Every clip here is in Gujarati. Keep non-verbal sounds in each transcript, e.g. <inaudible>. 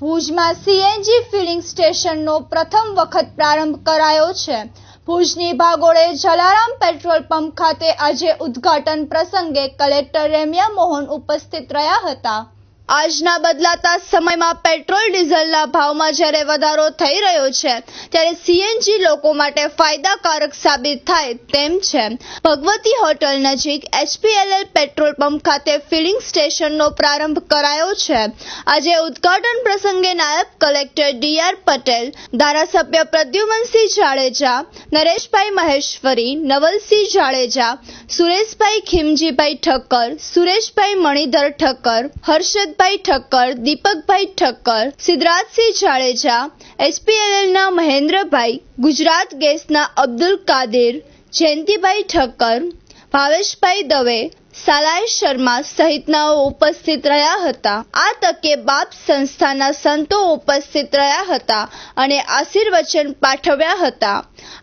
ભુજમાં સીએનજી ફિલિંગ સ્ટેશનનો પ્રથમ વખત પ્રારંભ કરાયો છે. ભુજની ભાગોળે જલારામ પેટ્રોલ પંપ ખાતે આજે ઉદ્ઘાટન પ્રસંગે કલેક્ટર રેમ્યા મોહન ઉપસ્થિત રહ્યા હતા. આજના બદલાતા સમયમાં પેટ્રોલ, ડીઝલના ભાવમાં જ્યારે વધારો થઈ રહ્યો છે, ત્યારે સીએનજી લોકો માટે ફાયદાકારક સાબિત થાય તેમ છે. ભગવતી હોટલ નજીક એચપીએલએલ પેટ્રોલ પંપ ખાતે ફિલિંગ સ્ટેશનનો પ્રારંભ કરાયો છે. આજે ઉદ્ઘાટન પ્રસંગે નાયબ કલેક્ટર ડીઆર પટેલ, ધારાસભ્ય પ્રદ્યુમનસિંહ જાડેજા, નરેશભાઈ મહેશ્વરી, નવલસિંહ જાડેજા, સુરેશભાઈ ખીમજીભાઈ ઠક્કર, સુરેશભાઈ મણિધર ઠક્કર, હર્ષદ ભાઈ ઠક્કર, દીપકભાઈ ઠક્કર, સિદ્ધરાજસિંહ જાડેજા, એસપીએલએલના મહેન્દ્રભાઈ, ગુજરાત ગેસના અબ્દુલ કાદિર, જયંતિભાઈ ઠક્કર, ભાવેશભાઈ દવે સાલાય શર્મા સહિતનાઓ ઉપસ્થિત રહ્યા હતા. આ તકે બાપ સંસ્થાના સંતો ઉપસ્થિત રહ્યા હતા અને આશીર્વચન પાઠવ્યા હતા.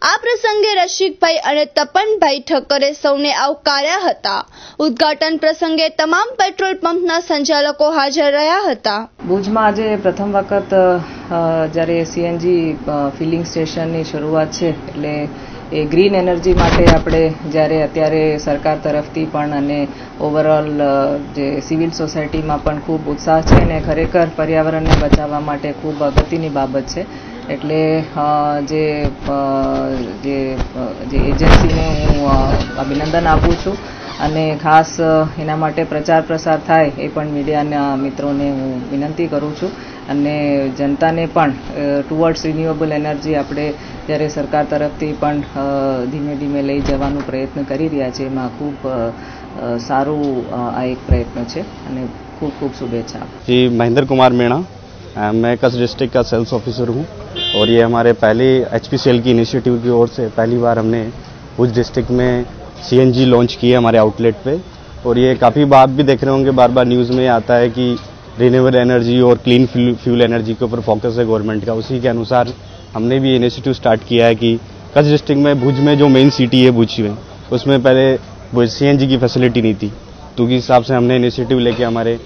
આ પ્રસંગે રસિકભાઈ અને તપનભાઈ ઠક્કરે સૌને આવકાર્યા હતા. ઉદ્ઘાટન પ્રસંગે તમામ પેટ્રોલ પંપના સંચાલકો હાજર રહ્યા હતા. ભુજમાં આજે પ્રથમ વખત જ્યારે સીએનજી ફિલિંગ સ્ટેશનની શરૂઆત છે, એટલે એ ગ્રીન એનર્જી માટે આપણે જ્યારે અત્યારે સરકાર તરફથી પણ અને ઓવરઓલ જે સિવિલ સોસાયટીમાં પણ ખૂબ ઉત્સાહ છે અને ખરેખર પર્યાવરણને બચાવવા માટે ખૂબ અગત્યની બાબત છે. એટલે જે જે એજન્સીને હું અભિનંદન આપું છું અને ખાસ એના માટે પ્રચાર પ્રસાર થાય એ પણ મીડિયાના મિત્રોને હું વિનંતી કરું છું. અને જનતાને પણ ટુવર્ડ્સ રિન્યુએબલ એનર્જી આપણે જ્યારે સરકાર તરફથી પણ અ, ધીમે ધીમે લઈ જવાનો પ્રયત્ન કરી રહ્યા છે એમાં ખૂબ અ, અ, સારું અ, આ એક પ્રયત્ન છે અને ખૂબ ખૂબ શુભેચ્છા जी महेंद्र कुमार मीणा अ, मैं कच्छ डिस्ट्रिक्ट का सेल्स ऑफिसर हूँ और ये हमारे पहले एच की इनिशिएटिव की ओर से पहली बार हमने भुज डिस्ट्रिक्ट में सी लॉन्च की है हमारे आउटलेट पे और ये काफ़ी बात भी देख रहे होंगे बार बार न्यूज़ में आता है कि रिन्यूएबल एनर्जी और क्लीन फ्यूल एनर्जी के ऊपर फोकस है गवर्नमेंट का। उसी के अनुसार हमने भी इनिशिएटिव स्टार्ट किया है कि कच्छ डिस्ट्रिक्ट में भुज में जो मेन सिटी है भुज में, उसमें पहले सी की फैसिलिटी नहीं थी। तो उस हिसाब से हमने इनिशिएटिव लेके हमारे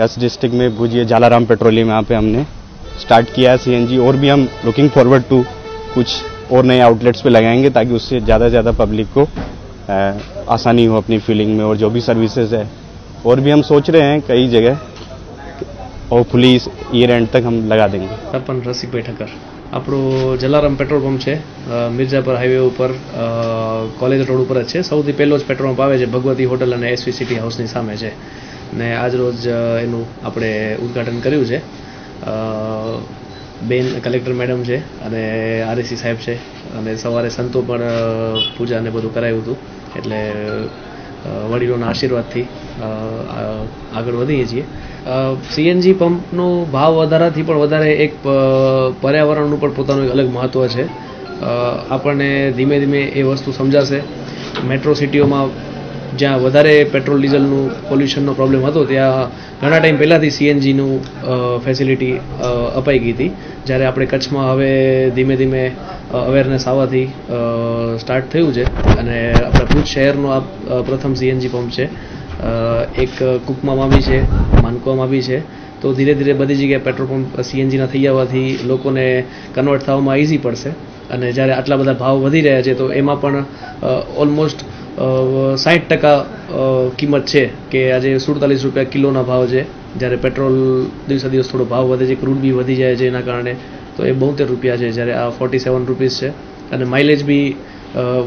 कच्छ डिस्ट्रिक्ट में भुज ये जालाराम पेट्रोलियम यहाँ पे हमने स्टार्ट किया है सीएनजी और भी हम लुकिंग फॉरवर्ड टू कुछ और नए आउटलेट्स पे लगाएँगे ताकि उससे ज़्यादा से ज़्यादा पब्लिक को आसानी हो अपनी फीलिंग में और जो भी सर्विसेज़ है। और भी हम सोच रहे हैं कई जगह હોપફુલી ઈયર એન્ડ તક હમ લગા દેંગે સરપંચ રસિક બેઠકર. આપણું જલારામ પેટ્રોલ પંપ છે મિર્ઝાપર હાઈવે ઉપર કોલેજ રોડ ઉપર જ છે. સૌથી પહેલો જ પેટ્રોલ પંપ આવે છે ભગવતી હોટલ અને એસવી સિટી હાઉસની સામે છે. ને આજરોજ એનું આપણે ઉદ્ઘાટન કર્યું છે. બેન કલેક્ટર મેડમ છે અને આરએસી સાહેબ છે. અને સવારે સંતો પણ પૂજા ને બધું કરાયું હતું. એટલે વડીલોના આશીર્વાદથી આગળ વધીએ છીએ. સીએનજી પંપનો ભાવ વધારાથી પણ વધારે એક પર્યાવરણનું પણ પોતાનું એક અલગ મહત્ત્વ છે. આપણને ધીમે ધીમે એ વસ્તુ સમજાશે. મેટ્રો સિટીઓમાં જ્યાં વધારે પેટ્રોલ, ડીઝલનું પોલ્યુશનનો પ્રોબ્લેમ હતો, ત્યાં ઘણા ટાઈમ પહેલાંથી સીએનજીનું ફેસિલિટી અપાઈ ગઈ હતી. જ્યારે આપણે કચ્છમાં હવે ધીમે ધીમે અવેરનેસ આવવાથી સ્ટાર્ટ થયું છે. અને આપણે ભુજ શહેરનો આ પ્રથમ સીએનજી પંપ છે. એક કુકમામાં બી છે માનકોમાં બી છે. તો ધીરે ધીરે બધી જગ્યાએ પેટ્રોલ પંપ સીએનજીના થઈ જવાથી લોકોને કન્વર્ટ થવામાં ઇઝી પડશે. અને જ્યારે આટલા બધા ભાવ વધી રહ્યા છે, તો એમાં પણ ઓલમોસ્ટ સાઠ ટકા કિંમત છે કે આજે સુડતાલીસ રૂપિયા કિલોના ભાવ છે. જ્યારે પેટ્રોલ દિવસે દિવસ થોડો ભાવ વધે છે ક્રૂડ બી વધી જાય છે એના કારણે. તો એ બોતેર રૂપિયા છે, જ્યારે આ ફોર્ટી સેવન રૂપીસ છે. અને માઇલેજ બી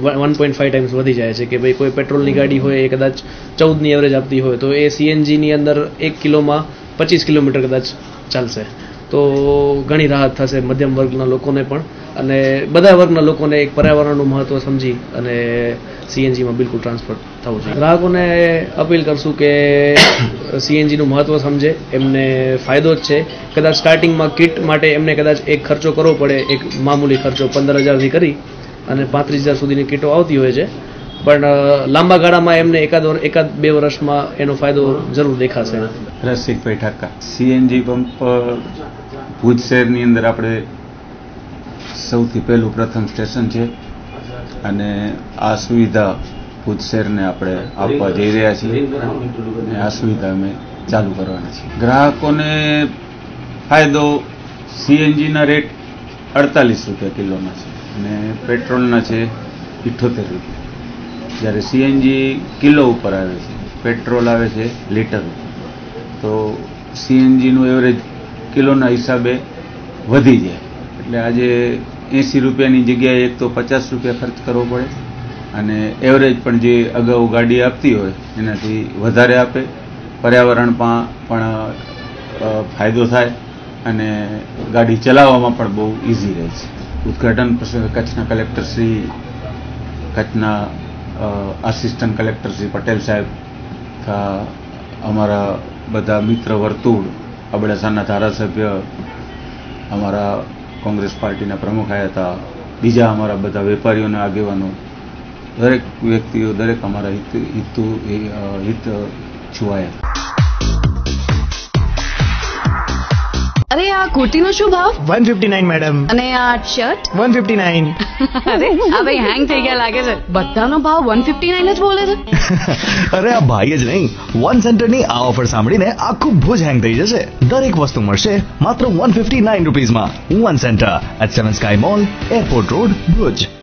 વન પોઈન્ટ ફાઈવ ટાઈમ્સ વધી જાય છે કે ભાઈ કોઈ પેટ્રોલની ગાડી હોય, એ કદાચ ચૌદની એવરેજ આપતી હોય, તો એ સીએનજીની અંદર એક કિલોમાં પચીસ કિલોમીટર કદાચ ચાલશે. તો ઘણી રાહત થશે મધ્યમ વર્ગના લોકોને પણ. અને બધા વર્ગના લોકોને એક પર્યાવરણનું મહત્ત્વ સમજી અને સીએનજીમાં બિલકુલ ટ્રાન્સફર થવું જોઈએ. ગ્રાહકોને અપીલ કરશું કે <coughs> સીએનજીનું મહત્વ સમજે, એમને ફાયદો જ છે. કદાચ સ્ટાર્ટિંગમાં કિટ માટે એમને કદાચ એક ખર્ચો કરવો પડે, એક મામૂલી ખર્ચો પંદર હજારથી કરી અને પાંત્રીસ હજાર સુધીની કિટો આવતી હોય છે. પણ લાંબા ગાળામાં એમને એકાદ એકાદ બે વર્ષમાં એનો ફાયદો જરૂર દેખાશે. રસિકભાઈ ઠાકા સીએનજી પંપ ભુજ શહેરની અંદર આપણે સૌથી પહેલું પ્રથમ સ્ટેશન છે. અને આ સુવિધા ભૂતશેરને આપણે આપવા જઈ રહ્યા છીએ. અને આ સુવિધા અમે ચાલુ કરવાના છીએ. ગ્રાહકોને ફાયદો સીએનજીના રેટ અડતાલીસ રૂપિયા કિલોના છે અને પેટ્રોલના છે ઇઠ્ઠોતેર રૂપિયા. જ્યારે સીએનજી કિલો ઉપર આવે છે, પેટ્રોલ આવે છે લીટર તો સીએનજીનું એવરેજ કિલોના હિસાબે વધી જાય. એટલે આજે એંસી રૂપિયાની જગ્યાએ એક તો પચાસ રૂપિયા ખર્ચ કરવો પડે અને એવરેજ પણ જે અગાઉ ગાડી આપતી હોય એનાથી વધારે આપે. પર્યાવરણમાં પણ ફાયદો થાય અને ગાડી ચલાવવામાં પણ બહુ ઇઝી રહે છે. ઉદ્ઘાટન પ્રસંગે કચ્છના કલેક્ટર શ્રી, કચ્છના આસિસ્ટન્ટ કલેક્ટર શ્રી પટેલ સાહેબ તથા અમારા બધા મિત્ર વર્તુળ, અબડાસાના ધારાસભ્ય, અમારા કોંગ્રેસ પાર્ટીના પ્રમુખ આવ્યા હતા. બીજા અમારા બધા વેપારીઓના આગેવાનો. દરેક વ્યક્તિઓ, દરેક અમારા હિત હિતુ હિત છુવાયા. આ કુર્તીનો શું ભાવ? 159 મેડમ. અને આ શર્ટ? 159 <laughs> અરે આ ભાઈ હેંગ થઈ ગયા લાગે છે. બધાનો ભાવ 159 જ બોલે છે. <laughs> અરે આ ભાઈ જ નહીં. વન સેન્ટરની આ ઓફર સાંભળીને આખું ભુજ હેંગ થઈ જશે. દરેક વસ્તુ મળશે માત્ર one fifty nine રૂપીઝમાં. One centre at seven sky mall airport road Bhuj.